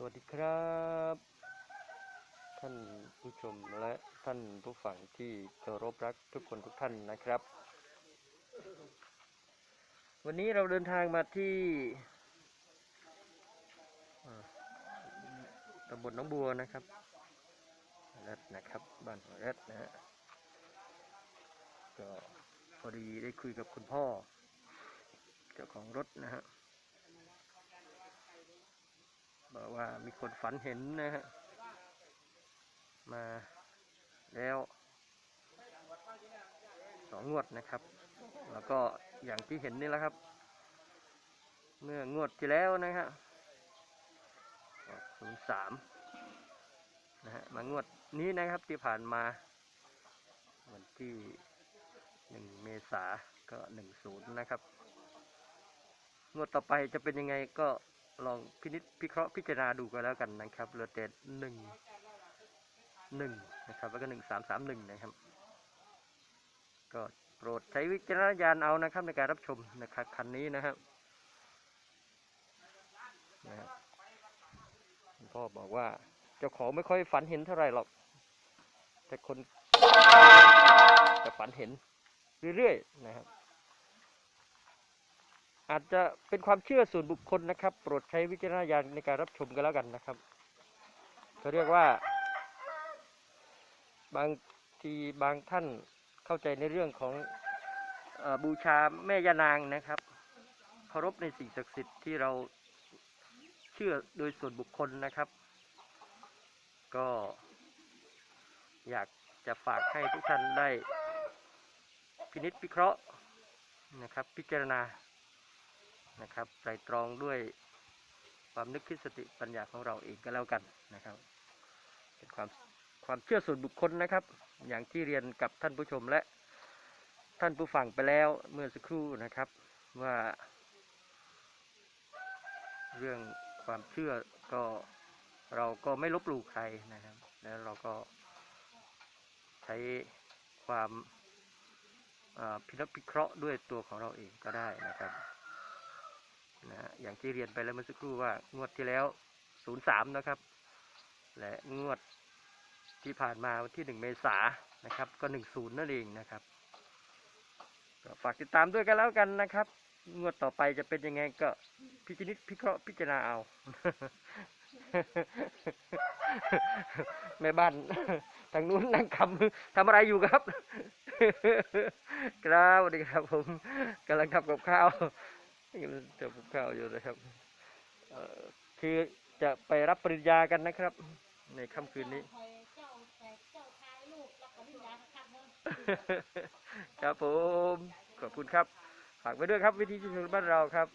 สวัสดีครับ ท่านผู้ชมและท่านผู้ฟังที่เคารพรักทุกคนทุกท่านนะครับ วันนี้เราเดินทางมาที่ตำบลหน้องบัวนะครับแรดนะครับบ้านแรดนะฮะก็พอดีได้คุยกับคุณพ่อเจ้าของรถนะฮะ ว่ามีคนฝันเห็นนะฮะมาแล้วสองงวดนะครับ แล้วก็อย่างที่เห็นนี่แหละครับ เมื่องวดที่แล้วนะฮะศูนย์สามนะฮะมางวดนี้นะครับที่ผ่านมา วันที่หนึ่งเมษาก็หนึ่งศูนย์นะครับ งวดต่อไปจะเป็นยังไงก็ ลองพินิจพิเคราะห์พิจารณาดูกันแล้วกันนะครับเหลือแต่หนึ่งหนึ่งนะครับแล้วก็หนึ่งสามสามหนึ่งนะครับ ก็โปรดใช้วิจารณญาณเอานะครับในการรับชมนะครับคันนี้นะครับนะพ่อบอกว่าเจ้าของไม่ค่อยฝันเห็นเท่าไหร่หรอก แต่คนจะฝันเห็นเรื่อยๆนะครับ อาจจะเป็นความเชื่อส่วนบุคคลนะครับ โปรดใช้วิจารณญาณในการรับชมกันแล้วกันนะครับเขาเรียกว่า บางทีบางท่านเข้าใจในเรื่องของอบูชาแม่ยานางนะครับเคารพในสิ่งศักดิ์สิทธิ์ที่เราเชื่อโดยส่วนบุคคลนะครับ ก็อยากจะฝากให้ทุกท่านได้พินิจพิเคราะห์นะครับ พิจารณา นะครับไตรตรองด้วยความนึกคิดสติปัญญาของเราเองก็แล้วกันนะครับ เป็นความความเชื่อส่วนบุคคลนะครับ อย่างที่เรียนกับท่านผู้ชมและท่านผู้ฟังไปแล้วเมื่อสักครู่นะครับว่า เรื่องความเชื่อก็เราก็ไม่ลบหลู่ใครนะครับ แล้วเราก็ใช้ความพิจพิเคราะห์ด้วยตัวของเราเองก็ได้นะครับ นะอย่างที่เรียนไปแล้วเมื่อสักครู่ว่างวดที่แล้ว 03 นะครับ และงวดที่ผ่านมาวันที่ 1 เมษายนนะครับ ก็ 10 นั่นเองนะครับก็ฝากติดตามด้วยกันแล้วกันนะครับ งวดต่อไปจะเป็นยังไงก็พิจนิจพิเคราะห์พิจารณาเอา แม่บ้านทางนู้นนั่งคำทำอะไรอยู่ครับ ครับสวัสดีครับผมกำลังทำกับข้าว นี่มันจะผูกข้าวอยู่นะครับคือจะไปรับปริญญากันนะครับ ในค่ำคืนนี้ ครับเนาะครับผม ขอบคุณครับ ฝากไว้ด้วยครับ วิธีชุมชนบ้านเราครับ